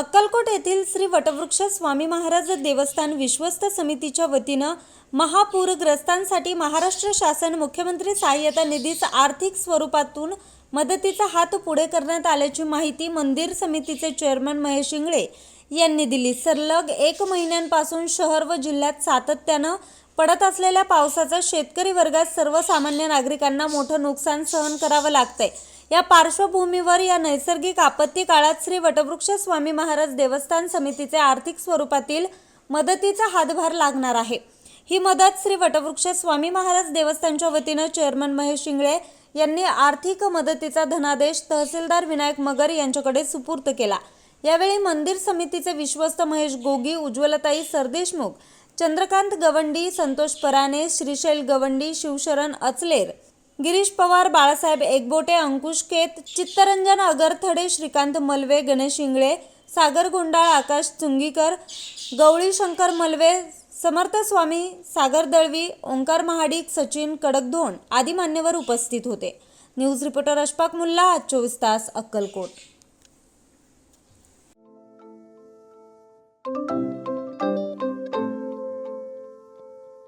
अक्कलकोट येथील श्री वटवृक्ष स्वामी महाराज देवस्थान विश्वस्त समितीच्या वतीनं महापूरग्रस्तांसाठी महाराष्ट्र शासन मुख्यमंत्री सहाय्यता निधीस आर्थिक स्वरूपातून मदतीचा हात पुढे करण्यात आल्याची माहिती मंदिर समितीचे चेअरमन महेश इंगळे यांनी दिली. सलग एक महिन्यांपासून शहर व जिल्ह्यात सातत्यानं पडत असलेल्या पावसाचा शेतकरी वर्गात सर्वसामान्य नागरिकांना मोठं नुकसान सहन करावं लागतंय. या पार्श्वभूमीवर या नैसर्गिक आपत्ती काळात श्री वटवृक्ष स्वामी महाराज देवस्थान समितीचे आर्थिक स्वरूपातील मदतीचा हातभार लागणार आहे. ही मदत श्री वटवृक्ष स्वामी महाराज देवस्थानच्या वतीनं चेअरमन महेश शिंगळे यांनी आर्थिक मदतीचा धनादेश तहसीलदार विनायक मगर यांच्याकडे सुपूर्त केला. यावेळी मंदिर समितीचे विश्वस्त महेश गोगी उज्ज्वलताई सरदेशमुख चंद्रकांत गवंडी संतोष पराने श्रीशैल गवंडी शिवशरण अचलेर गिरीश पवार बाळासाहेब एकबोटे अंकुश केत चित्तरंजन अगरथडे श्रीकांत मलवे गणेश इंगळे सागर गुंडाळ आकाश चुंगीकर गवळी शंकर मलवे समर्थ स्वामी सागर दळवी ओंकार महाडिक सचिन कडकधोण आदी मान्यवर उपस्थित होते. न्यूज रिपोर्टर अशफाक मुल्ला आज चोवीस तास अक्कलकोट.